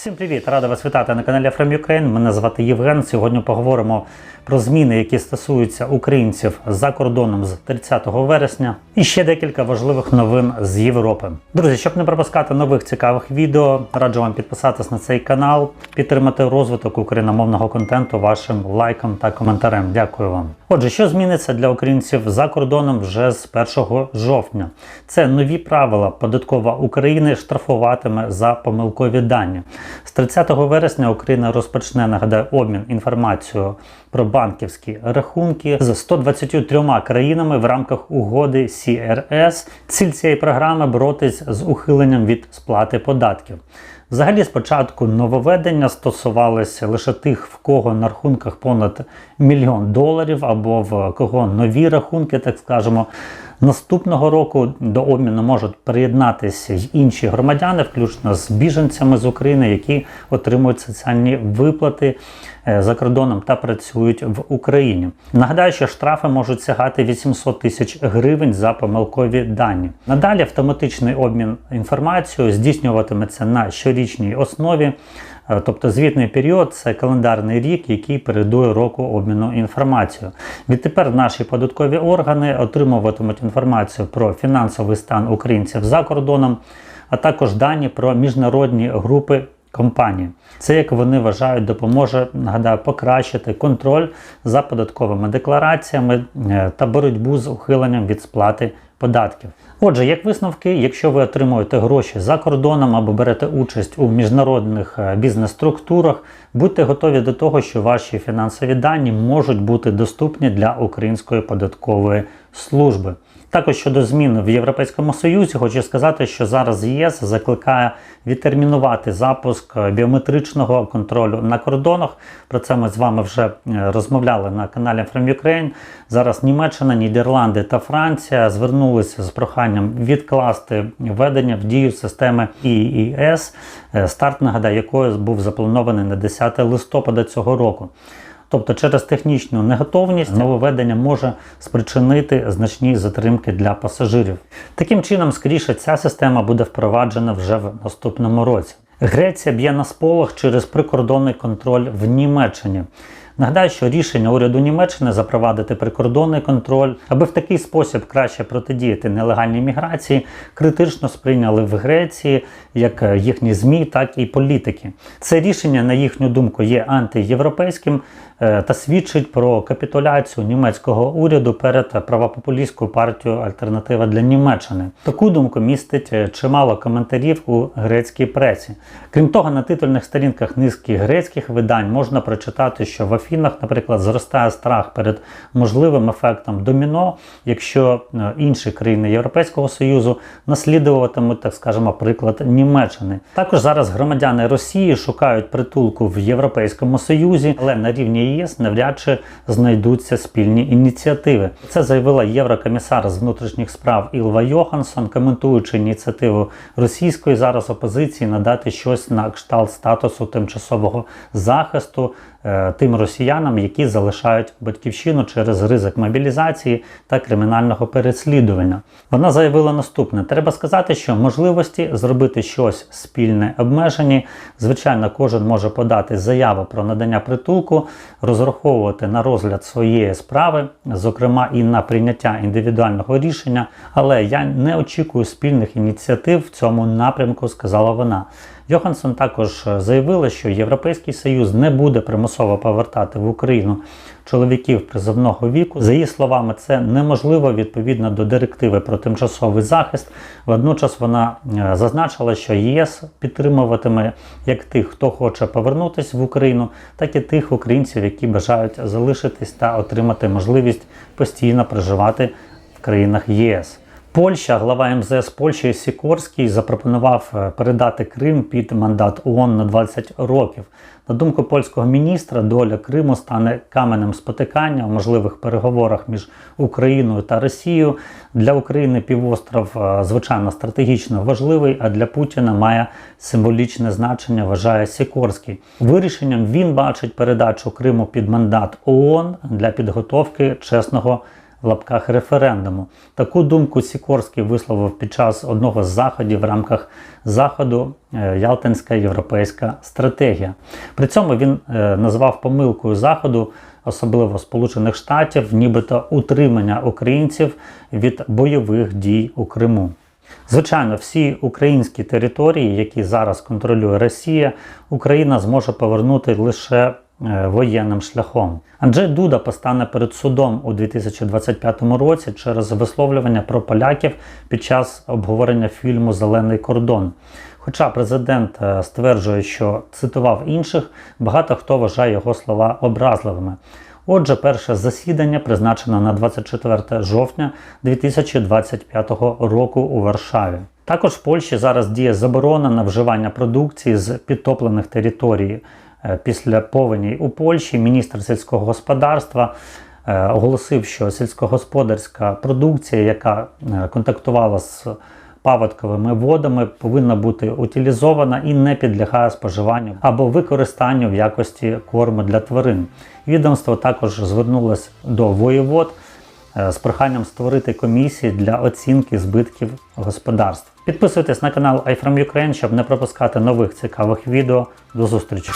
Всім привіт! Рада вас вітати на каналі From Ukraine. Мене звати Євген. Сьогодні поговоримо про зміни, які стосуються українців за кордоном з 30 вересня, і ще декілька важливих новин з Європи. Друзі, щоб не пропускати нових цікавих відео, раджу вам підписатись на цей канал, підтримати розвиток україномовного контенту вашим лайком та коментарем. Дякую вам. Отже, що зміниться для українців за кордоном вже з 1 жовтня? Це нові правила. Податкова України штрафуватиме за помилкові дані. З 30 вересня Україна розпочне нагадаю обмін інформацією про банківські рахунки з 123 країнами в рамках угоди CRS. Ціль цієї програми боротись з ухиленням від сплати податків. Взагалі, спочатку нововведення стосувалися лише тих, в кого на рахунках понад мільйон доларів, або в кого нові рахунки, так скажемо. Наступного року до обміну можуть приєднатися й інші громадяни, включно з біженцями з України, які отримують соціальні виплати е, за кордоном та працюють в Україні. Нагадаю, що штрафи можуть сягати 800 тисяч гривень за помилкові дані. Надалі автоматичний обмін інформацією здійснюватиметься на щорічній основі. Е, Тобто звітний період це календарний рік, який передує року обміну інформацією. Відтепер наші податкові органи отримуватимуть інформацію про фінансовий стан українців за кордоном, а також дані про міжнародні групи компаній. Це, як вони вважають, допоможе нагадаю, покращити контроль за податковими деклараціями е, та боротьбу з ухиленням від сплати податків. Отже, як висновки, якщо ви отримуєте гроші за кордоном або берете участь у міжнародних е, бізнес-структурах, будьте готові до того, що ваші фінансові дані можуть бути доступні для української податкової служби. Також щодо змін в Європейському Союзі, хочу сказати, що зараз ЄС закликає відтермінувати запуск е, біометричного контролю на кордонах. Про це ми з вами вже е, розмовляли на каналі From Ukraine. Зараз Німеччина, Нідерланди та Франція звернулися з проханням відкласти введення в дію системи ІІС, е, старт нагадаю, якої був запланований на 10 листопада цього року. Тобто через технічну неготовність нововведення може спричинити значні затримки для пасажирів. Таким чином, скоріше, ця система буде впроваджена вже в наступному році. Греція б'є на сполох через прикордонний контроль в Німеччині. Нагадаю, що рішення уряду Німеччини запровадити прикордонний контроль, аби в такий спосіб краще протидіяти нелегальній міграції, критично сприйняли в Греції як їхні ЗМІ, так і політики. Це рішення, на їхню думку, є антиєвропейським е, та свідчить про капітуляцію німецького уряду перед правопопулістською партією Альтернатива для Німеччини. Таку думку містить е, чимало коментарів у грецькій пресі. Крім того, на титульних сторінках низки грецьких видань можна прочитати, що в Афінах, наприклад, зростає страх перед можливим ефектом доміно, якщо е, інші країни Європейського Союзу наслідуватимуть, так скажемо, приклад Німеччини. Також зараз громадяни Росії шукають притулку в Європейському Союзі, але на рівні ЄС навряд чи знайдуться спільні ініціативи. Це заявила єврокомісар з внутрішніх справ Ілва Йоханссон, коментуючи ініціативу російської зараз опозиції надати щось на кшталт статусу тимчасового захисту е, тим росіянам, які залишають батьківщину через ризик мобілізації та кримінального переслідування. Вона заявила наступне: треба сказати, що можливості зробити щось спільне обмежені. Звичайно, кожен може подати заяву про надання притулку, розраховувати на розгляд своєї справи, зокрема і на прийняття індивідуального рішення. Але я не очікую спільних ініціатив в цьому напрямку, сказала вона. Йоханссон також заявила, що Європейський Союз не буде примусово повертати в Україну чоловіків призовного віку. За її словами, це неможливо відповідно до директиви про тимчасовий захист. Водночас вона е, зазначила, що ЄС підтримуватиме як тих, хто хоче повернутися в Україну, так і тих українців, які бажають залишитись та отримати можливість постійно проживати в країнах ЄС. Польща, глава МЗС Польщі Сікорський запропонував е, передати Крим під мандат ООН на 20 років. На думку польського міністра, доля Криму стане каменем спотикання у можливих переговорах між Україною та Росією. Для України півостров, е, звичайно, стратегічно важливий, а для Путіна має символічне значення, вважає Сікорський. Вирішенням він бачить передачу Криму під мандат ООН для підготовки чесного в лапках референдуму. Таку думку Сікорський висловив під час одного з заходів в рамках заходу е, Ялтинська європейська стратегія. При цьому він е, назвав помилкою заходу, особливо Сполучених Штатів, нібито утримання українців від бойових дій у Криму. Звичайно, всі українські території, які зараз контролює Росія, Україна зможе повернути лише воєнним шляхом. Анджей Дуда постане перед судом у 2025 році через висловлювання про поляків під час обговорення фільму Зелений кордон. Хоча президент е, стверджує, що цитував інших, багато хто вважає його слова образливими. Отже, перше засідання призначено на 24 жовтня 2025 року у Варшаві. Також в Польщі зараз діє заборона на вживання продукції з підтоплених територій. Е, Після повеней у Польщі міністр сільського господарства е, оголосив, що сільськогосподарська продукція, яка е, контактувала з паводковими водами, повинна бути утилізована і не підлягає споживанню або використанню в якості корму для тварин. Відомство також звернулося до воєвод з проханням створити комісії для оцінки збитків господарств. Підписуйтесь на канал iFrom щоб не пропускати нових цікавих відео. До зустрічі!